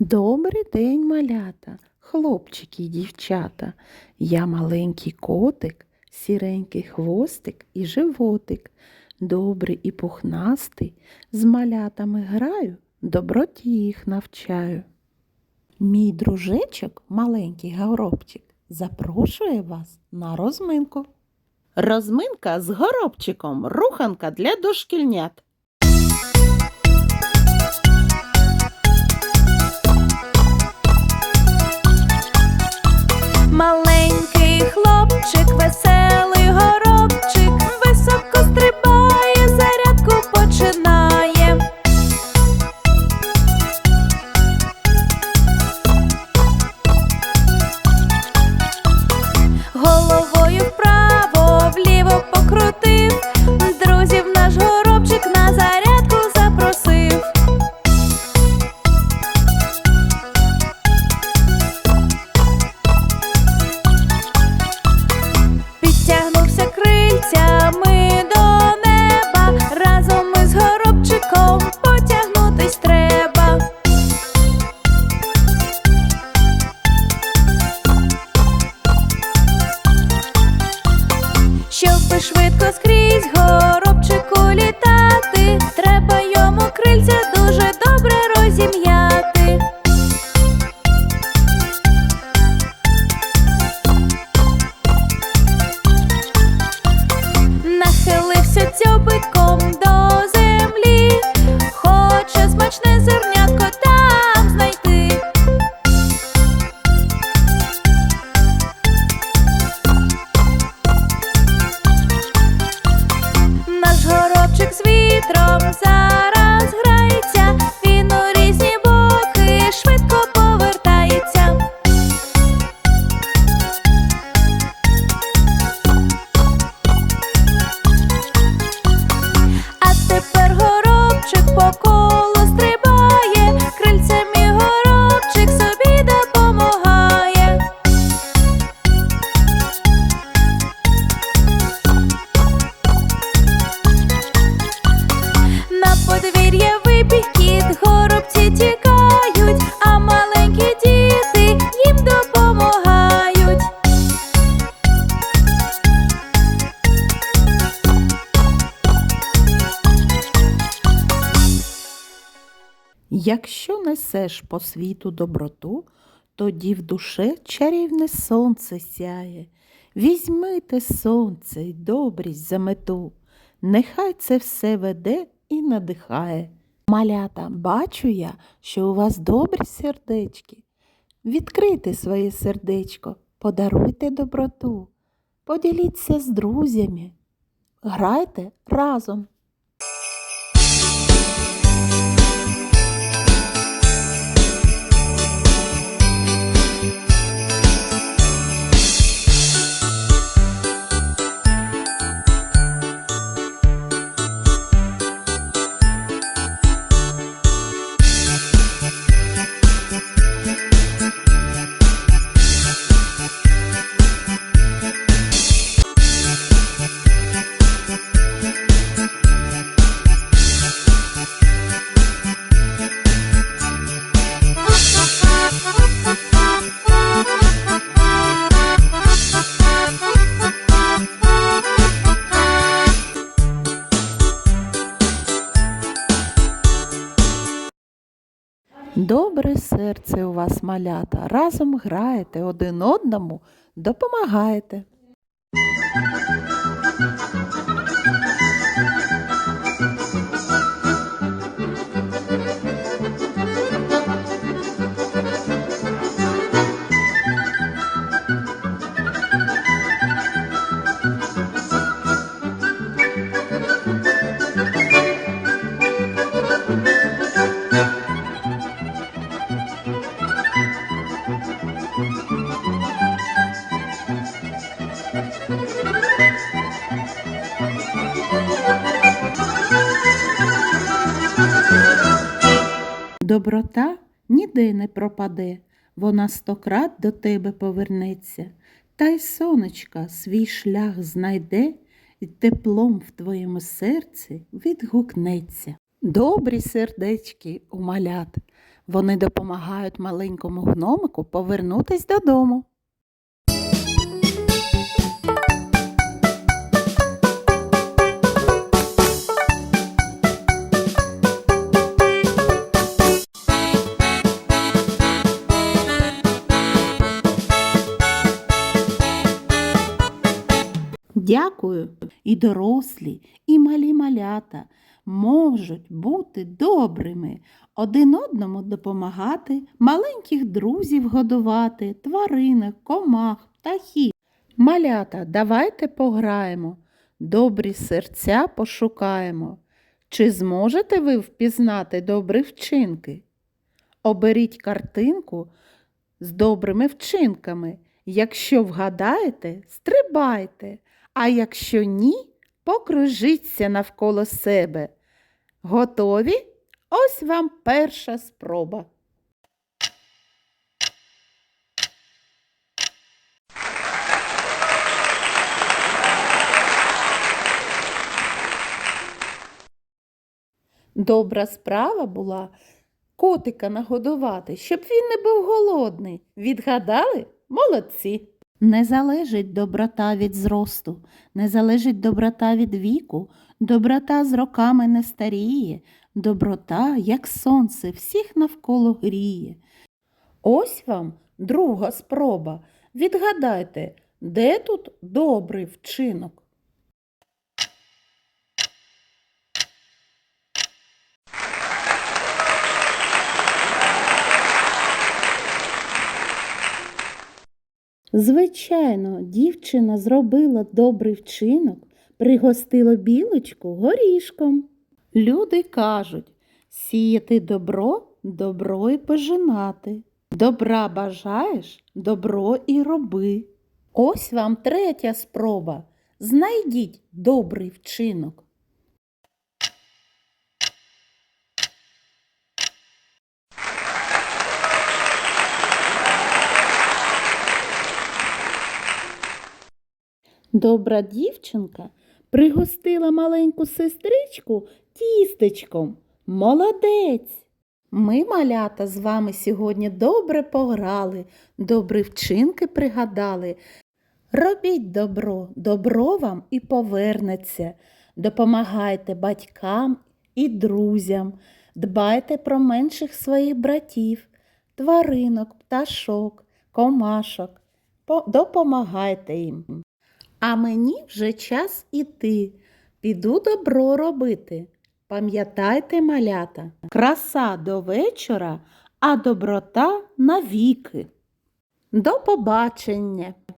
Добрий день, малята, хлопчики і дівчата. Я маленький котик, сіренький хвостик і животик. Добрий і пухнастий, з малятами граю, доброті їх навчаю. Мій дружечок, маленький горобчик, запрошує вас на розминку. Розминка з горобчиком, руханка для дошкільнят. Якщо несеш по світу доброту, тоді в душе чарівне сонце сяє. Візьми те сонце й добрість за мету, нехай це все веде і надихає. Малята, бачу я, що у вас добрі сердечки. Відкрийте своє сердечко, подаруйте доброту, поділіться з друзями, грайте разом. Добре серце у вас малята, разом граєте, один одному допомагаєте. Доброта ніде не пропаде, вона стократ до тебе повернеться, та й сонечка свій шлях знайде і теплом в твоєму серці відгукнеться. Добрі сердечки у малят, Вони допомагають маленькому гномику повернутись додому. Дякую, і дорослі, і малі малята можуть бути добрими, один одному допомагати, маленьких друзів годувати, тваринок, комах, птахів. Малята, давайте пограємо, добрі серця пошукаємо. Чи зможете ви впізнати добрі вчинки? Оберіть картинку з добрими вчинками. Якщо вгадаєте, стрибайте, а якщо ні, покружіться навколо себе. Готові? Ось вам перша спроба. Добра справа була котика нагодувати, щоб він не був голодний. Відгадали? Молодці. Не залежить доброта від зросту, не залежить доброта від віку, доброта з роками не старіє, доброта, як сонце, всіх навколо гріє. Ось вам друга спроба. Відгадайте, де тут добрий вчинок? Звичайно, дівчина зробила добрий вчинок, пригостила білочку горішком. Люди кажуть, сіяти добро, добро і пожинати. Добра бажаєш, добро і роби. Ось вам третя спроба. Знайдіть добрий вчинок. Добра дівчинка пригостила маленьку сестричку тістечком. Молодець! Ми, малята, з вами сьогодні добре пограли, добрі вчинки пригадали. Робіть добро, добро вам і повернеться. Допомагайте батькам і друзям, дбайте про менших своїх братів, тваринок, пташок, комашок. Допомагайте їм. А мені вже час іти. Піду добро робити. Пам'ятайте, малята, краса до вечора, а доброта навіки. До побачення!